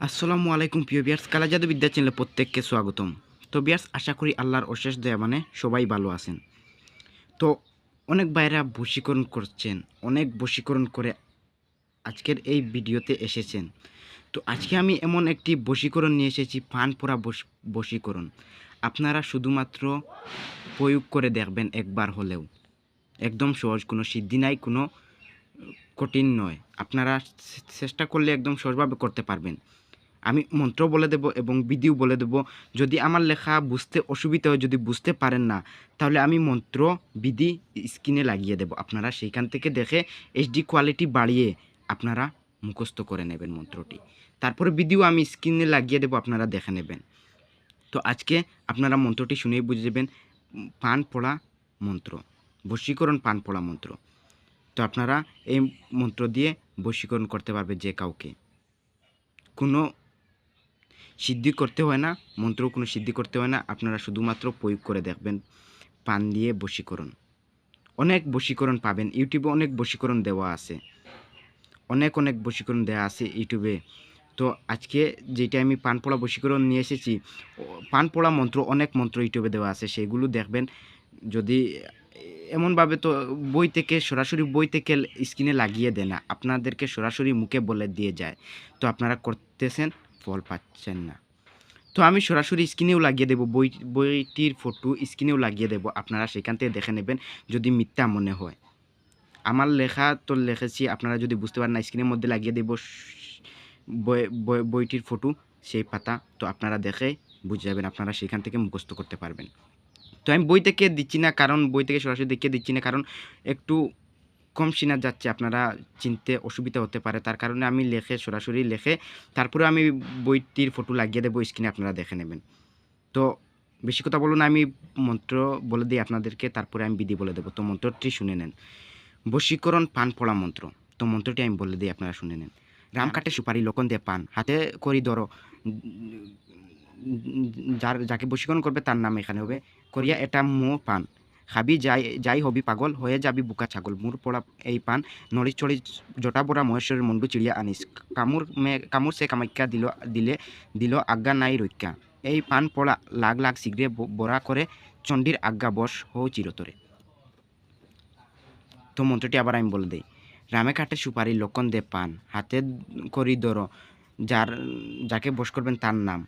আসসালামু আলাইকুম প্রিয় বিয়ার্স, কালাজাদু বিদ্যা চ্যানেলে প্রত্যেককে স্বাগতম। তো বিয়ার্স, আশা করি আল্লাহর অশেষ দয়া মানে সবাই ভালো আছেন। তো অনেক বাইরা বশীকরণ করছেন, অনেক বশীকরণ করে আজকের এই ভিডিওতে এসেছেন। তো আজকে আমি এমন একটি বশীকরণ নিয়ে এসেছি পান পোড়া বশ- বশীকরণ। আপনারা শুধুমাত্র প্রয়োগ করে দেখবেন একবার হলেও। একদম সহজ, কোনো সিদ্ধি নাই, কোনো কঠিন নয়। আপনারা চেষ্টা করলে একদম সহজভাবে করতে পারবেন। আমি মন্ত্র বলে দেব এবং বিধিও বলে দেব। যদি আমার লেখা বুঝতে অসুবিধা হয়, যদি বুঝতে পারেন না, তাহলে আমি মন্ত্র, বিধি স্ক্রিনে লাগিয়ে দেব। আপনারা সেইখান থেকে দেখে এইচডি কোয়ালিটি বাড়িয়ে আপনারা মুখস্থ করে নেবেন মন্ত্রটি। তারপরে বিধিও আমি স্ক্রিনে লাগিয়ে দেব, আপনারা দেখে নেবেন। তো আজকে আপনারা মন্ত্রটি শুনেই বুঝে যাবেন, পান পড়া মন্ত্র, বশীকরণ পান পড়া মন্ত্র। তো আপনারা এই মন্ত্র দিয়ে বশীকরণ করতে পারবে যে কাউকে। কোনো সিদ্ধি করতে হয় না মন্ত্র কোনো সিদ্ধি করতে হয় না, আপনারা শুধুমাত্র প্রয়োগ করে দেখবেন। পান দিয়ে বশীকরণ। অনেক বশীকরণ পাবেন, ইউটিউবে অনেক বশীকরণ দেওয়া আছে। অনেক অনেক বশীকরণ দেওয়া আছে ইউটিউবে। তো আজকে যেটা আমি পান পোড়া বশীকরণ নিয়ে এসেছি পান পোড়া মন্ত্র, অনেক মন্ত্র ইউটিউবে দেওয়া আছে, সেগুলো দেখবেন। যদি এমনভাবে তো বই থেকে, সরাসরি বই থেকে স্ক্রিনে লাগিয়ে দেয় না, আপনাদেরকে সরাসরি মুখে বলে দিয়ে যায়। তো আপনারা করতেছেন ফল পাচ্ছেন না। তো আমি সরাসরি স্ক্রিনেও লাগিয়ে দেবো, বই, বইটির ফটো স্ক্রিনেও লাগিয়ে দেবো। আপনারা সেখান থেকে দেখে নেবেন যদি মিথ্যা মনে হয়। আমার লেখা তো লিখেছি, আপনারা যদি বুঝতে পারেন না, স্ক্রিনের মধ্যে লাগিয়ে দেবো বইটির ফটো, সেই পাতা। তো আপনারা দেখে বুঝে যাবেন, আপনারা সেখান থেকে মুখস্থ করতে পারবেন। তো আমি বই থেকে দিচ্ছি না, কারণ বই থেকে সরাসরি দেখিয়ে দিচ্ছি না, কারণ একটু কম সিনা যাচ্ছে, আপনারা চিনতে অসুবিধা হতে পারে। তার কারণে আমি লেখে, সরাসরি লেখে, তারপরে আমি বইটির ফটো লাগিয়ে দেবো স্ক্রিনে আপনারা দেখে নেবেন। তো বেশি কথা বলুন আমি মন্ত্র বলে দিই আপনাদেরকে, তারপরে আমি বিধি বলে দেবো। তো মন্ত্রটি শুনে নেন। বশীকরণ পান পড়া মন্ত্র। তো মন্ত্রটি আমি বলে দিই, আপনারা শুনে নেন। রাম কাটে সুপারি, লোকন দিয়ে পান, হাতে করি ধরো যার, যাকে বশীকরণ করবে তার নাম এখানে হবে, করিয়া এটা মো পান। খাবি, যাই যাই হবি পাগল, হয়ে যাবি বুকা ছাগল। মুর পড়া এই পান, নড়ি চড়ি জটা বড়া মহেশ্বরের মন্ডু চিড়িয়া আনিস। কামুর মে, কামুর সে কামাখ্যা দিল, দিলে, দিল আজ্ঞা নাই রক্ষা। এই পান পড়া লাগ লাগ শীঘ্রে বড়া করে চণ্ডীর আজ্ঞা বশ হও চিরতরে। তো মন্ত্রটি আবার আমি বলে দিই। রামে কাটে সুপারি লক্ষণ দে পান, হাতে করি ধরো যার, যাকে বশ করবেন তার নাম।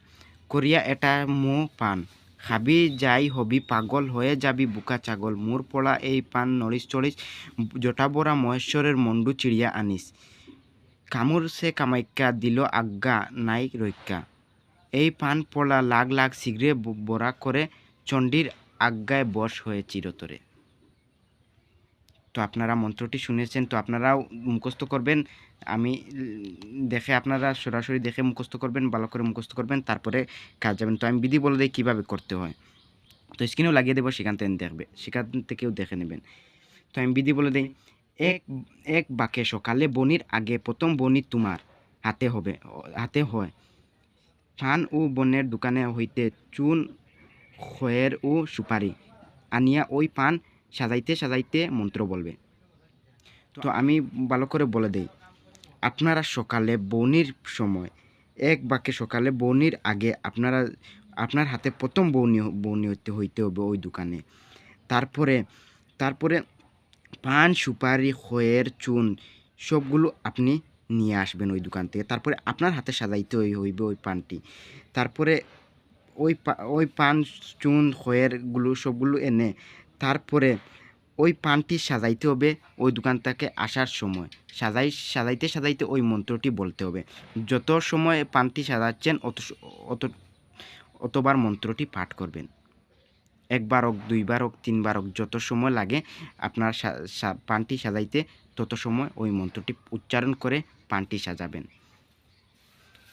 করিয়া এটা মো পান। খাবি, যাই হবি, পাগল হয়ে যাবি বুকা ছাগল। মোর পড়া এই পান নড়িস চড়িস জটা বড়া মহেশ্বরের মন্ডু চিড়িয়া আনিস কামুর সে কামাখ্যা, দিল আজ্ঞা, নাই রক্ষা এই পান পড়া লাগ লাগ শীঘ্রে ব- বড়া করে চণ্ডীর আজ্ঞায় বশ হয়ে চিরতরে তো আপনারা মন্ত্রটি শুনেছেন, তো আপনারাও মুখস্থ করবেন। আমি দেখে আপনারা সরাসরি দেখে মুখস্থ করবেন, ভালো করে মুখস্থ করবেন, তারপরে কাজ যাবেন। তো আমি বিধি বলে দিই কীভাবে করতে হয়। তো স্ক্রিনেও লাগিয়ে দেবো, সেখান থেকে দেখবে, সেখান থেকেও দেখে নেবেন। তো আমি বিধি বলে দিই, এক এক বাকে সকালে বনির আগে প্রথম বনি তোমার হাতে হবে হাতে হয়। পান ও বনের দোকানে হইতে চুন, খয়ের ও সুপারি আনিয়া ওই পান সাজাইতে সাজাইতে মন্ত্র বলবে। তো আমি ভালো করে বলে দেই আপনারা সকালে বনির সময়, এক বাকে সকালে বনির আগে আপনারা, আপনার হাতে প্রথম বনি বনি হইতে হইতে হবে ওই দোকানে। তারপরে তারপরে পান, সুপারি, খয়ের, চুন সবগুলো আপনি নিয়ে আসবেন ওই দোকান থেকে। তারপরে আপনার হাতে সাজাইতে হইবে ওই পানটি। তারপরে ওই ওই পান, চুন, খয়েরগুলো সবগুলো এনে, তারপরে ওই পানটি সাজাইতে হবে ওই দোকান থেকে আসার সময়। সাজাই, সাজাইতে সাজাইতে ওই মন্ত্রটি বলতে হবে। যত সময় পানটি সাজাচ্ছেন, অত অত, অতবার মন্ত্রটি পাঠ করবেন। একবার হোক, দুইবার হোক, তিনবার হোক, যত সময় লাগে আপনার পানটি সাজাইতে, তত সময় ওই মন্ত্রটি উচ্চারণ করে পানটি সাজাবেন।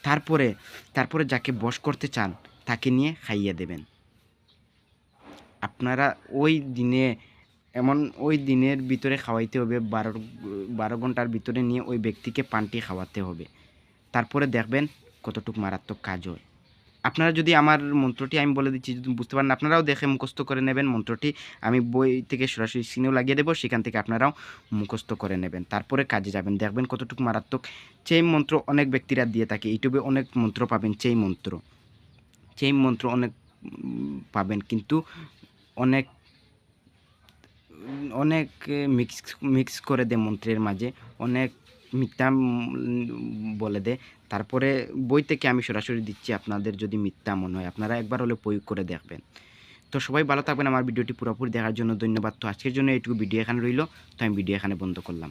তারপরে তারপরে যাকে বশ করতে চান, তাকে নিয়ে খাইয়ে দেবেন। আপনারা ওই দিনে এমন ওই দিনের ভিতরে খাওয়াইতে হবে, বারো বারো ঘণ্টার ভিতরে নিয়ে ওই ব্যক্তিকে পানটি খাওয়াতে হবে। তারপরে দেখবেন কতটুকু মারাত্মক কাজ হয়। আপনারা যদি আমার মন্ত্রটি আমি বলে দিচ্ছি, যদি বুঝতে পারেন, আপনারাও দেখে মুখস্থ করে নেবেন মন্ত্রটি। আমি বই থেকে সরাসরি সিনেও লাগিয়ে দেবো, সেখান থেকে আপনারাও মুখস্থ করে নেবেন। তারপরে কাজে যাবেন, দেখবেন কতটুকু মারাত্মক। চেই মন্ত্র অনেক ব্যক্তিরা দিয়ে থাকে, ইউটিউবে অনেক মন্ত্র পাবেন চেই মন্ত্র। চেই মন্ত্র অনেক পাবেন, কিন্তু অনেক অনেক মিক্স মিক্স করে দে মন্ত্রের মাঝে, অনেক মিথ্যা বলে দেয়। তারপরে বই থেকে আমি সরাসরি দিচ্ছি আপনাদের যদি মিথ্যা মনে হয়। আপনারা একবার হলে প্রয়োগ করে দেখবেন। তো সবাই ভালো থাকবেন। আমার ভিডিওটি পুরোপুরি দেখার জন্য ধন্যবাদ। তো আজকের জন্য এইটুকু ভিডিও এখানে রইল। তো আমি ভিডিও এখানে বন্ধ করলাম।